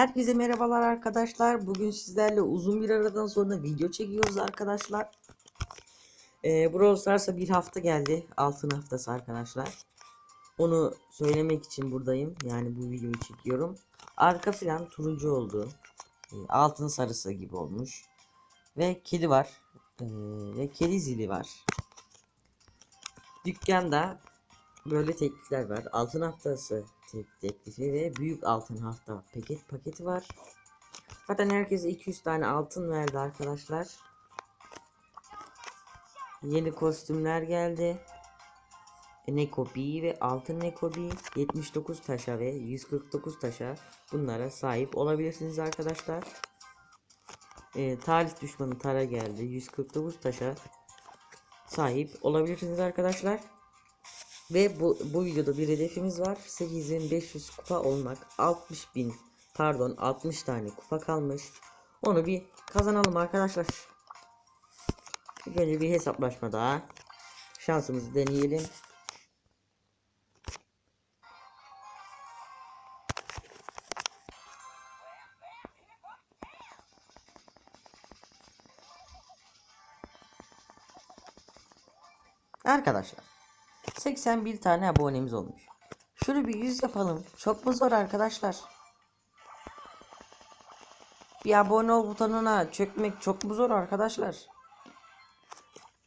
Herkese merhabalar arkadaşlar. Bugün sizlerle uzun bir aradan sonra video çekiyoruz arkadaşlar. Ee, Brawl Stars'a bir hafta geldi. Altın haftası arkadaşlar. Onu söylemek için buradayım. Yani bu videoyu çekiyorum. Arka plan turuncu oldu. Ee, altın sarısı gibi olmuş. Ve kedi var. Ee, ve kedi zili var. Dükkanda böyle teklifler var. Altın haftası tek- teklifi ve büyük altın hafta paket paketi var. Zaten herkese 200 tane altın verdi arkadaşlar. Yeni kostümler geldi. Nekobi ve altın Nekobi 79 taşa ve 149 taşa bunlara sahip olabilirsiniz arkadaşlar. Ee, tarih düşmanı Tara geldi 149 taşa sahip olabilirsiniz arkadaşlar. Ve bu, bu videoda bir hedefimiz var. 8500 kupa olmak. 60 bin pardon 60 tane kupa kalmış. Onu bir kazanalım arkadaşlar. İlk önce bir hesaplaşma daha. Şansımızı deneyelim. Arkadaşlar 81 tane abonemiz olmuş. Şunu bir 100 yapalım. Çok mu zor arkadaşlar? Bir abone ol butonuna çökmek çok mu zor arkadaşlar?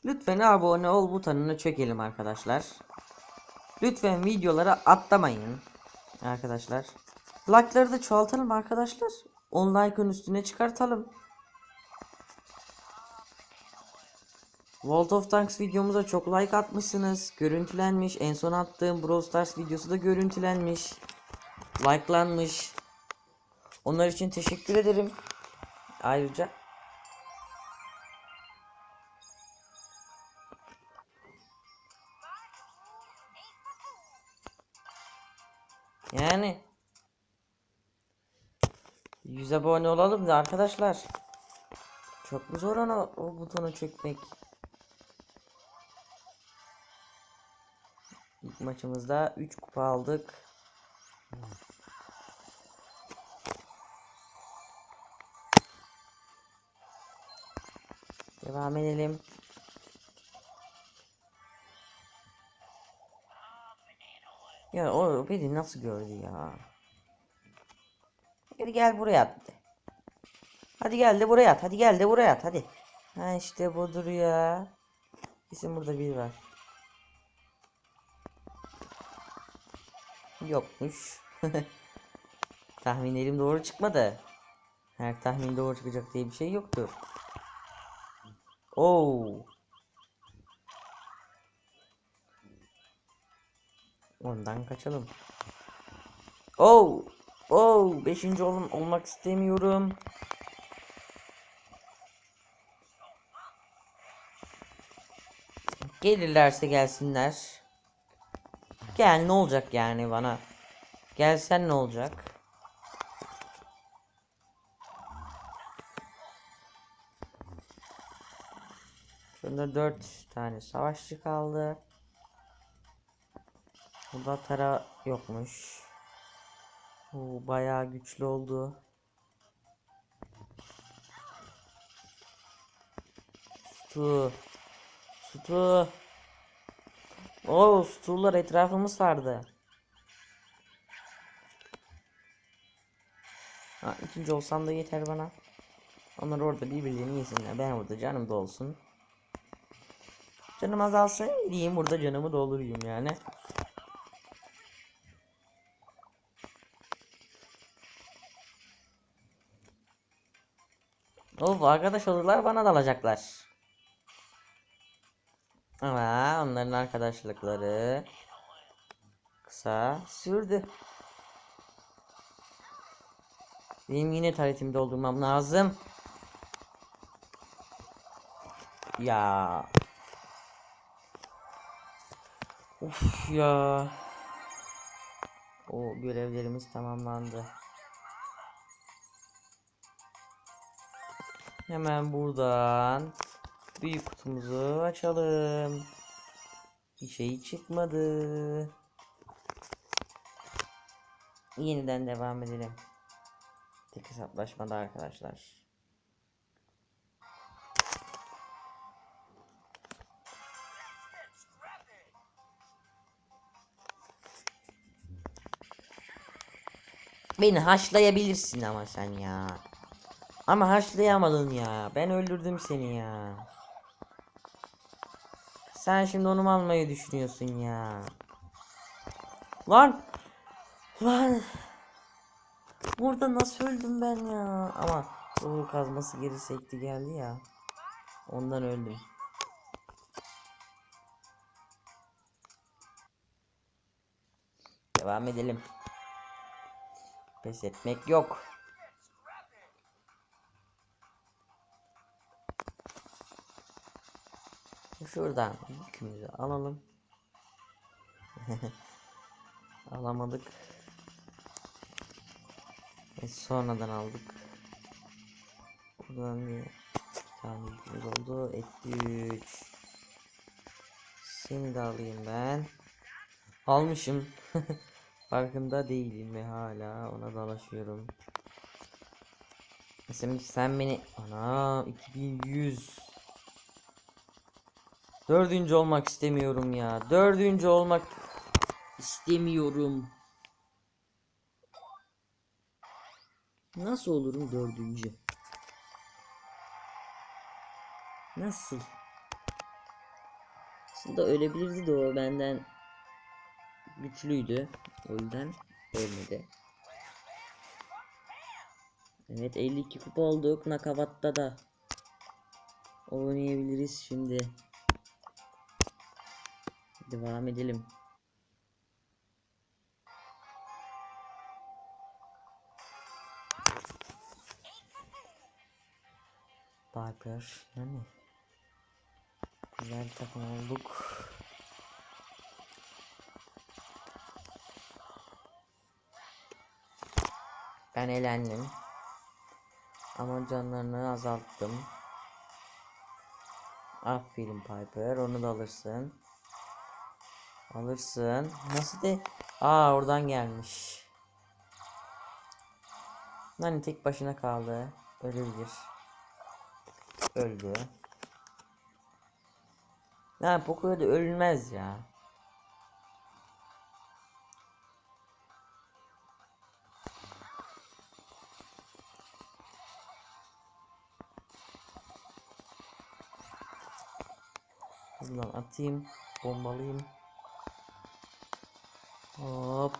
Lütfen abone ol butonuna çökelim arkadaşlar. Lütfen videolara atlamayın arkadaşlar. Like'ları da çoğaltalım arkadaşlar. 10 like'ın üstüne çıkartalım. World of Tanks videomuza çok like atmışsınız. Görüntülenmiş. En son attığım Brawl Stars videosu da görüntülenmiş. Like'lanmış. Onlar için teşekkür ederim. Ayrıca Yani 100 abone olalım da arkadaşlar. Çok mu zor ona o butona çökmek? Maçımızda 3 kupa aldık. Devam edelim. Ya o beni nasıl gördü ya? Hadi gel buraya at. Hadi gel de buraya at. Hadi gel de buraya at. Hadi. Ha işte budur ya. Kesin burada biri var. Yokmuş. Tahminlerim doğru çıkmadı. Her tahmin doğru çıkacak diye bir şey yoktur. Oo. Ondan kaçalım. Oo. Oo, beşinci olum olmak istemiyorum. Gelirlerse gelsinler. Gel ne olacak yani bana? Gelsen ne olacak? Şurada dört tane savaşçı kaldı. Burada tara yokmuş. Bu bayağı güçlü oldu. Stu. Stu. Oo, Stu'lar etrafımı sardı. Ha, ikinci olsam da yeter bana. Onlar orada birbirlerini yesinler. Ben burada canım da olsun. Canım azalsın diyeyim burada canımı doldurayım yani. Of arkadaş olurlar bana dalacaklar. Ama onların arkadaşlıkları kısa sürdü. Benim yine taretimi doldurmam lazım. Ya. Of ya. O görevlerimiz tamamlandı. Hemen buradan büyük kutumuzu açalım. Bir şey çıkmadı. Yeniden devam edelim. Tek hesaplaşmada arkadaşlar. Beni haşlayabilirsin ama sen ya. Ama haşlayamadın ya. Ben öldürdüm seni ya. Sen şimdi onu almayı düşünüyorsun ya? Lan! Lan! Burada nasıl öldüm ben ya? Ama doğru kazması geri sekti geldi ya. Ondan öldüm. Devam edelim. Pes etmek yok. Şuradan yükümüzü alalım. Alamadık. E, sonradan aldık. Buradan bir tane yükümüz oldu. Etti 3. Seni de alayım ben. Almışım. Farkında değilim ve hala ona dalaşıyorum. Mesela sen beni ana 2100 Dördüncü olmak istemiyorum ya. Dördüncü olmak istemiyorum. Nasıl olurum dördüncü? Nasıl? Aslında ölebilirdi de o benden güçlüydü. O yüzden ölmedi. Evet 52 kupa olduk. Nakavatta da oynayabiliriz şimdi. Devam edelim. Piper yani güzel takım olduk. Ben elendim. Ama canlarını azalttım. Aferin Piper onu da alırsın. Alırsın. Nasıl de? Aa oradan gelmiş. Nani tek başına kaldı. Ölebilir. Öldü. Yani Poco'ya da ölmez ya. Buradan atayım. Bombalayayım. Hop.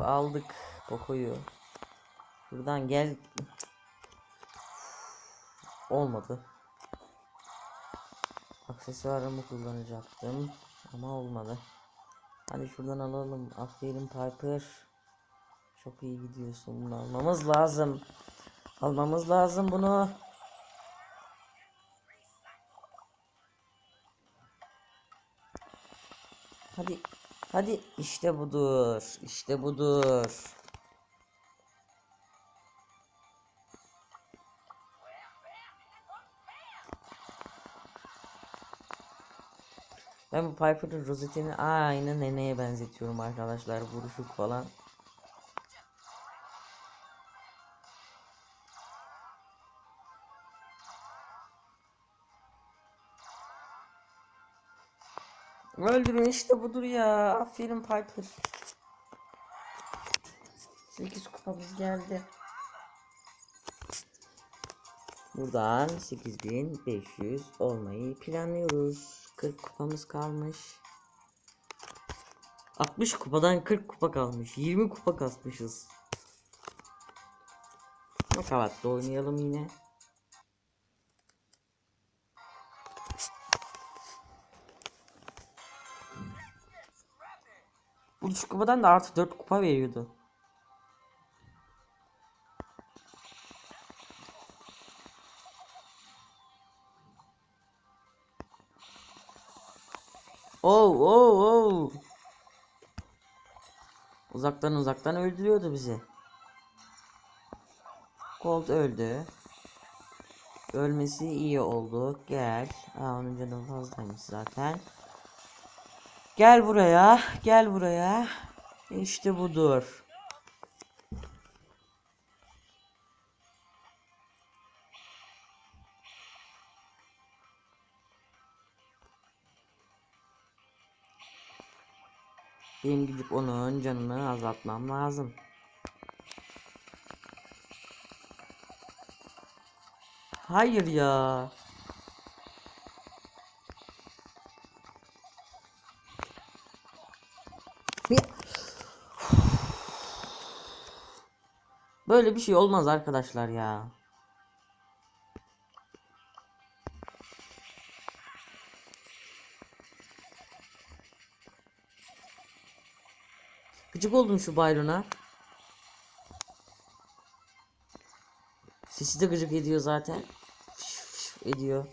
Aldık Poco'yu. Buradan gel. Olmadı. Aksesuarımı kullanacaktım. Ama olmadı. Hadi şuradan alalım. Aferin Piper. Çok iyi gidiyorsun. Bunu almamız lazım. Almamız lazım bunu. Hadi. İşte budur. İşte budur. Ben bu Piper'ın rozetini aynı neneye benzetiyorum arkadaşlar. Vuruşuk falan. Öldürün işte budur ya. Aferin Piper. 8 kupamız geldi. Buradan 8500 olmayı planlıyoruz. 40 kupamız kalmış. 60 kupadan 40 kupa kalmış. 20 kupa kasmışız. Knockout'ta oynayalım yine. Düşük kupadan da artı 4 kupa veriyordu. Oh oh oh. Uzaktan uzaktan öldürüyordu bizi. Colt öldü. Ölmesi iyi oldu. Gel. Aa, onun canı fazlaymış zaten. Gel buraya. Gel buraya. İşte budur. Benim gidip onun canını azaltmam lazım. Hayır ya. Ya. Böyle bir şey olmaz arkadaşlar ya. Gıcık oldum şu Byron'a. Sesi de gıcık ediyor zaten. Ediyor.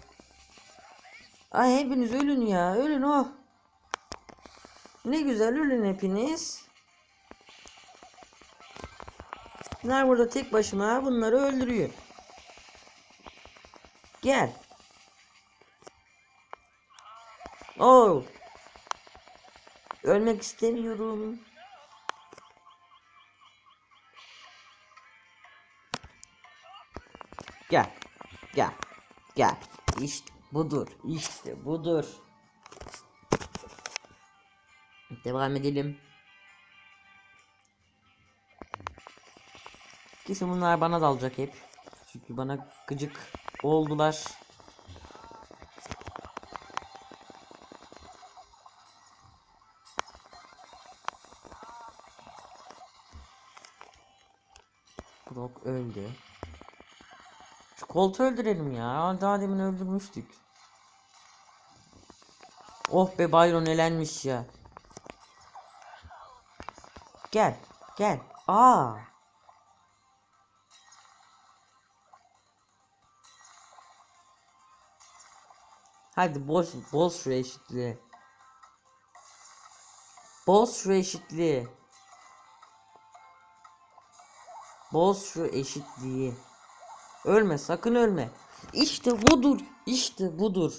Ay hepiniz ölün ya. Ölün oh. Ne güzel ölün hepiniz. Bunlar burada tek başıma bunları öldürüyor. Gel. Oh. Ölmek istemiyorum. Gel. Gel. Gel. İşte budur. İşte budur. Devam edelim. Kesin bunlar bana dalacak hep. Çünkü bana gıcık oldular. Brock öldü. Şu Colt'u öldürelim ya. Daha demin öldürmüştük. Oh be Byron elenmiş ya. Gel. Gel. Aa. Hadi boz, boz şu eşitliği. Boz şu eşitliği. Boz şu eşitliği. Ölme sakın ölme. İşte budur. İşte budur.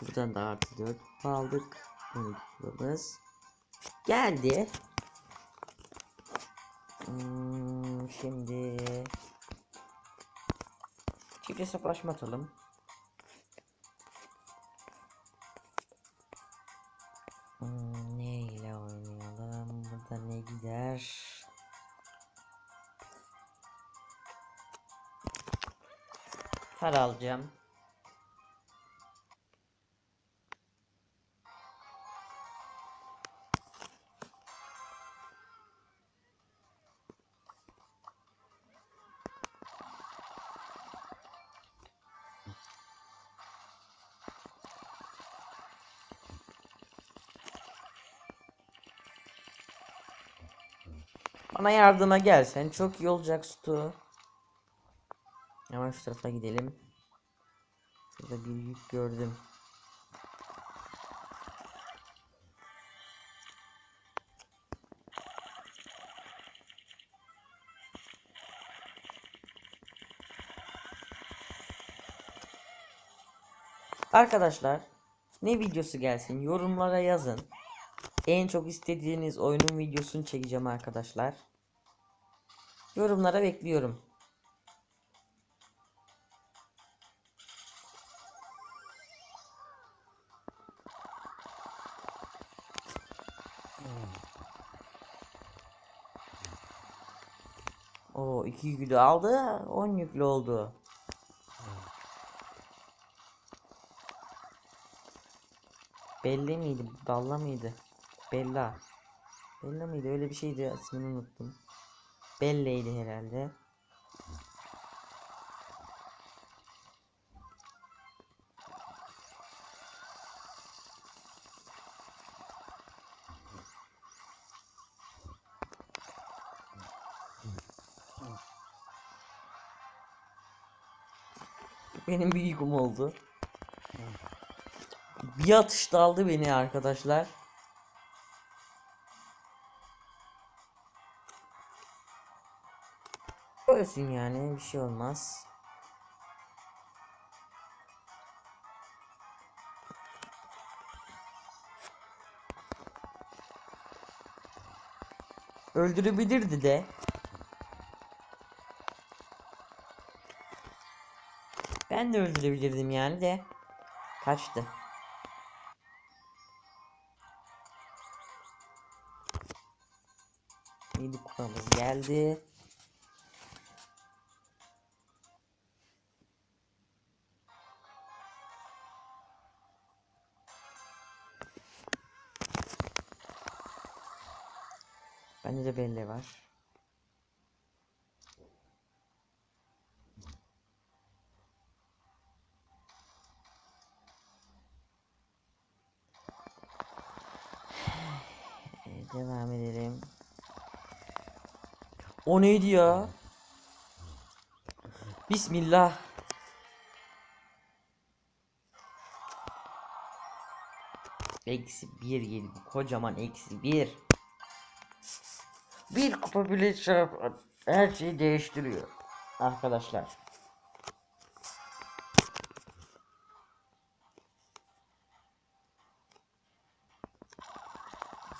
Buradan da artı 4 aldık. 12 kilomuz. Geldi. Hmm, şimdi çift hesaplaşma atalım. Hmm, ne ile oynayalım? Burada ne gider? Kar alacağım. Bana yardıma gelsen çok iyi olacak Stu. Hemen şu tarafa gidelim. Şurada bir yük gördüm. Arkadaşlar ne videosu gelsin yorumlara yazın. En çok istediğiniz oyunun videosunu çekeceğim arkadaşlar. Yorumlara bekliyorum. O iki yüklü aldı, 10 yüklü oldu. Belli miydi? Dalla mıydı? Bella. Bella mıydı? Öyle bir şeydi. ismini unuttum. Belle'ydi herhalde. Benim bir yüküm oldu. Bir atışta aldı beni arkadaşlar. Ölsün yani bir şey olmaz. Öldürebilirdi de. Ben de öldürebilirdim yani de. Kaçtı. Yedi kupamız geldi. Bende de belli var. Devam edelim. O neydi ya? Bismillah. Eksi bir geldi. Kocaman eksi bir. Bir kupa bile çarp her şeyi değiştiriyor. Arkadaşlar.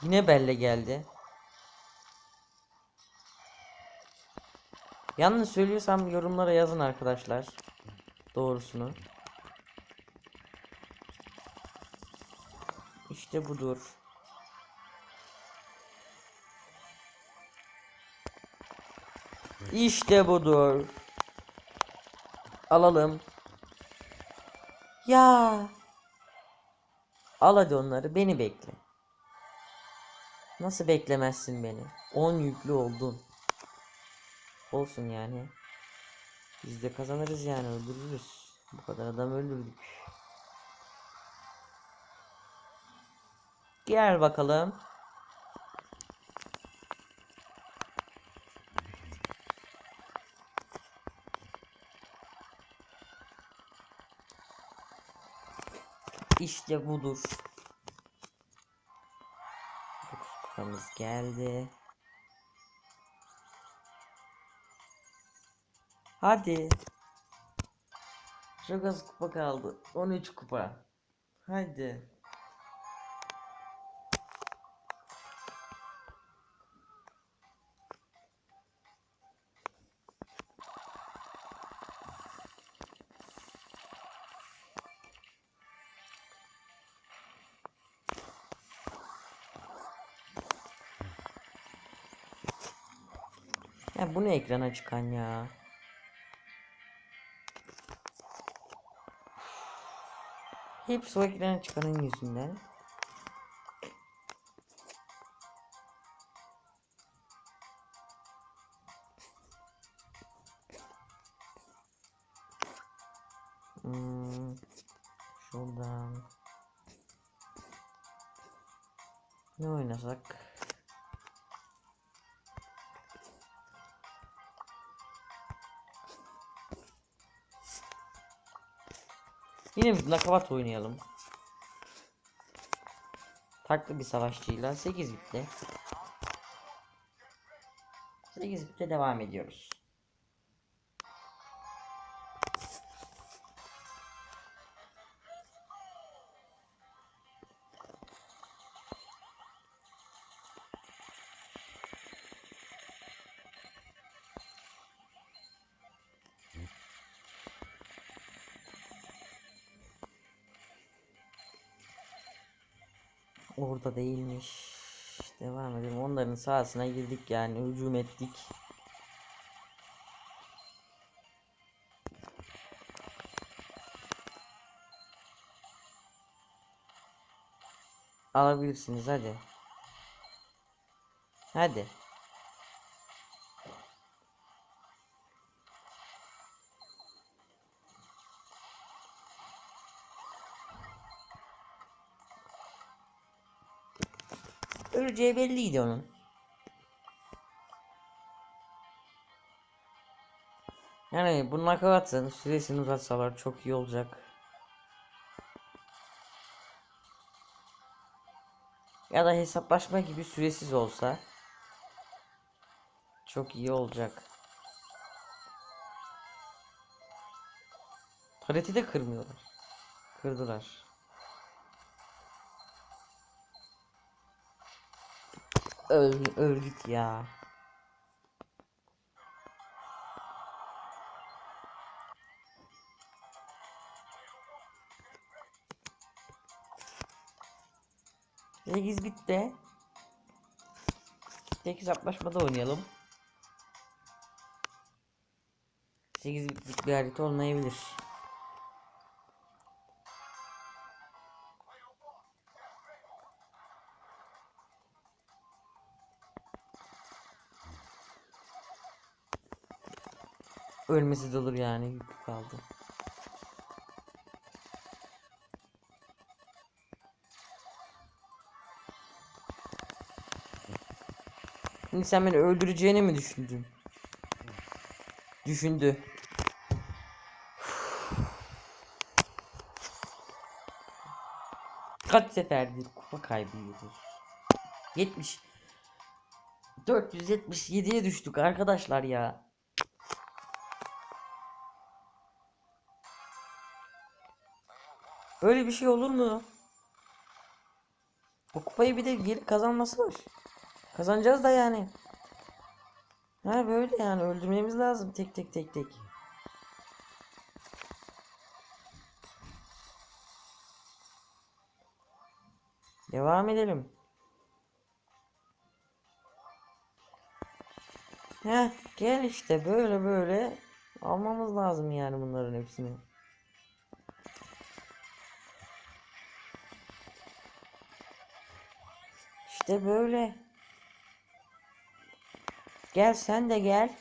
Yine Belle geldi. Yanlış söylüyorsam yorumlara yazın arkadaşlar. Doğrusunu. İşte budur. İşte budur. Alalım. Ya. Al hadi onları beni bekle. Nasıl beklemezsin beni? 10 yüklü oldun. Olsun yani. Biz de kazanırız yani öldürürüz. Bu kadar adam öldürdük. Gel bakalım. İşte budur. Dokuz kupamız geldi. Hadi. Çok az kupa kaldı. 13 kupa. Hadi. Ne ekrana çıkan ya? Hepsi o ekrana çıkanın yüzünden. Hmm, şuradan ne oynasak? Yine bir nakavat oynayalım. Farklı bir savaşçıyla 8 bitle. 8 bitle devam ediyoruz. Orada değilmiş. Devam edelim. Onların sahasına girdik yani hücum ettik. Alabilirsiniz hadi. Hadi. Öleceği belliydi onun. Yani bu nakaratın süresini uzatsalar çok iyi olacak. Ya da hesaplaşma gibi süresiz olsa çok iyi olacak. Paleti de kırmıyorlar. Kırdılar. Öl, öl git ya. Sekiz bitti. tek hesaplaşmada oynayalım. 8 bitlik bir harita olmayabilir. Ölmesi de olur yani kaldı. Şimdi sen beni öldüreceğini mi düşündün? Düşündü. Kaç seferdir kupa kaybediyoruz? 70 477'ye düştük arkadaşlar ya. Böyle bir şey olur mu? Bu kupayı bir de geri kazanması var. Kazanacağız da yani. Ha böyle yani öldürmemiz lazım tek tek tek tek. Devam edelim. Heh gel işte böyle böyle almamız lazım yani bunların hepsini. İşte böyle. Gel sen de gel.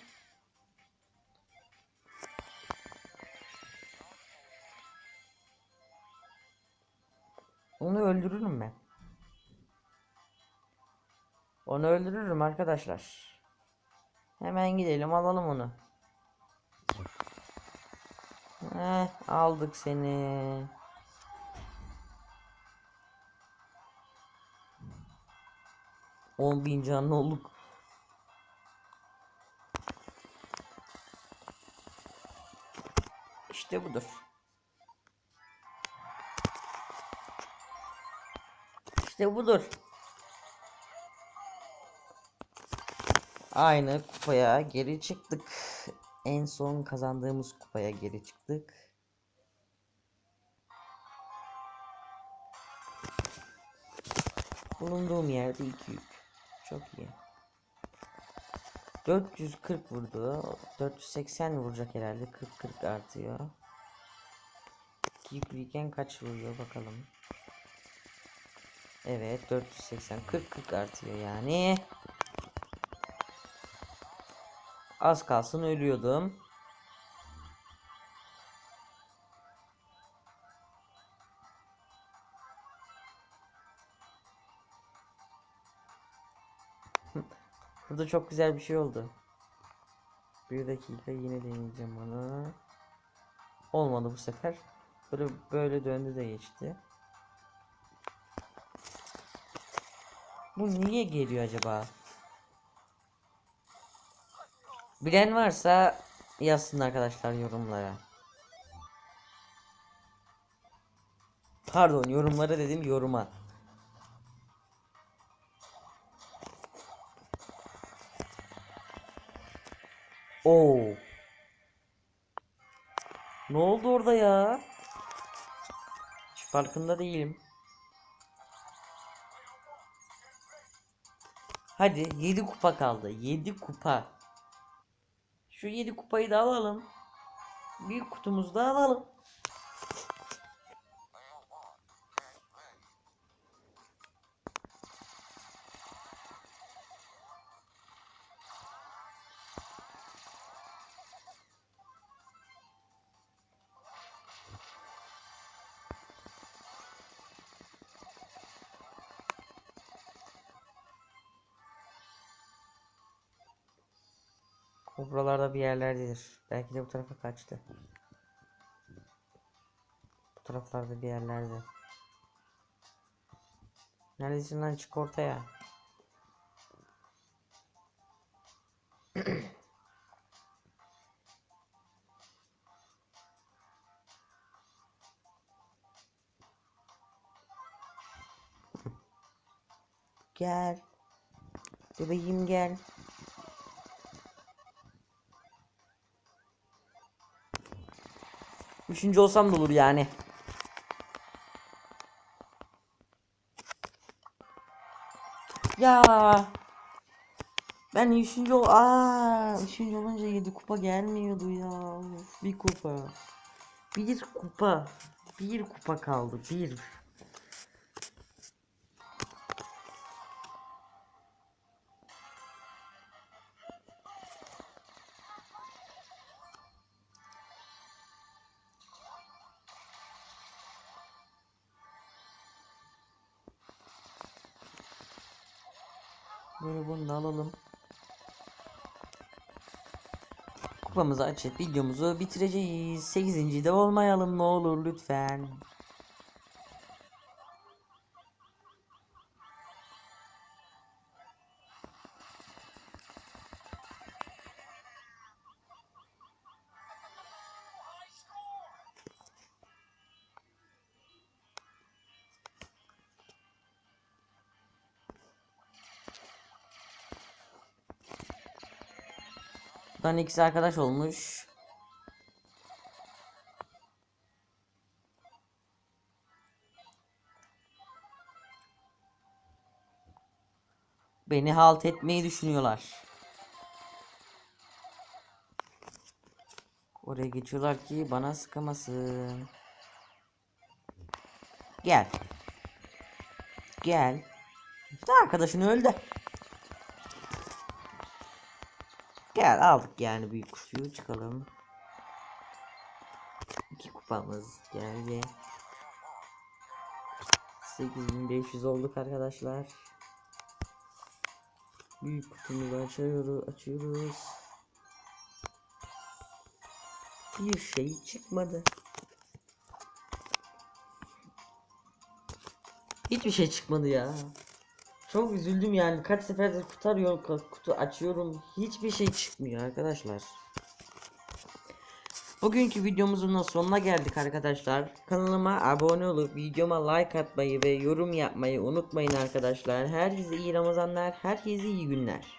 Onu öldürürüm ben. Onu öldürürüm arkadaşlar. Hemen gidelim alalım onu. Heh, aldık seni. On bin canlı olduk. İşte budur. İşte budur. Aynı kupaya geri çıktık. En son kazandığımız kupaya geri çıktık. Bulunduğum yerde 2 yük. Çok iyi. 440 vurdu. 480 vuracak herhalde. 40-40 artıyor. Yüklüyken kaç vuruyor bakalım. Evet 480 40-40 artıyor yani. Az kalsın ölüyordum. Burada çok güzel bir şey oldu. Bir dakika yine deneyeceğim onu. Olmadı bu sefer. Böyle böyle döndü de geçti. Bu niye geliyor acaba? Bilen varsa yazsın arkadaşlar yorumlara. Pardon yorumlara dedim yoruma. Oo. Ne oldu orada ya? Hiç farkında değilim. Hadi 7 kupa kaldı. 7 kupa. Şu 7 kupayı da alalım. Büyük kutumuzu da alalım. Buralarda bir yerlerdedir. Belki de bu tarafa kaçtı. Bu taraflarda bir yerlerde. Neredesin lan çık ortaya. Gel. Bebeğim gel. Üçüncü olsam da olur yani. Ya. Ben üçüncü ol Aa, üçüncü olunca 7 kupa gelmiyordu ya. Bir kupa. Bir kupa. Bir kupa kaldı. Bir. Kupamızı açıp videomuzu bitireceğiz. 8. de olmayalım ne olur lütfen. Buradan ikisi arkadaş olmuş. Beni halt etmeyi düşünüyorlar. Oraya geçiyorlar ki bana sıkamasın. Gel. Gel. İşte arkadaşın öldü. Gel aldık yani büyük kuşuyu çıkalım. İki kupamız geldi. 8500 olduk arkadaşlar. Büyük kutumuzu açıyoruz, açıyoruz. Bir şey çıkmadı. Hiçbir şey çıkmadı ya. Çok üzüldüm yani. Kaç seferdir kutu arıyorum, ka- kutu açıyorum. Hiçbir şey çıkmıyor arkadaşlar. Bugünkü videomuzun da sonuna geldik arkadaşlar. Kanalıma abone olup videoma like atmayı ve yorum yapmayı unutmayın arkadaşlar. Herkese iyi Ramazanlar, herkese iyi günler.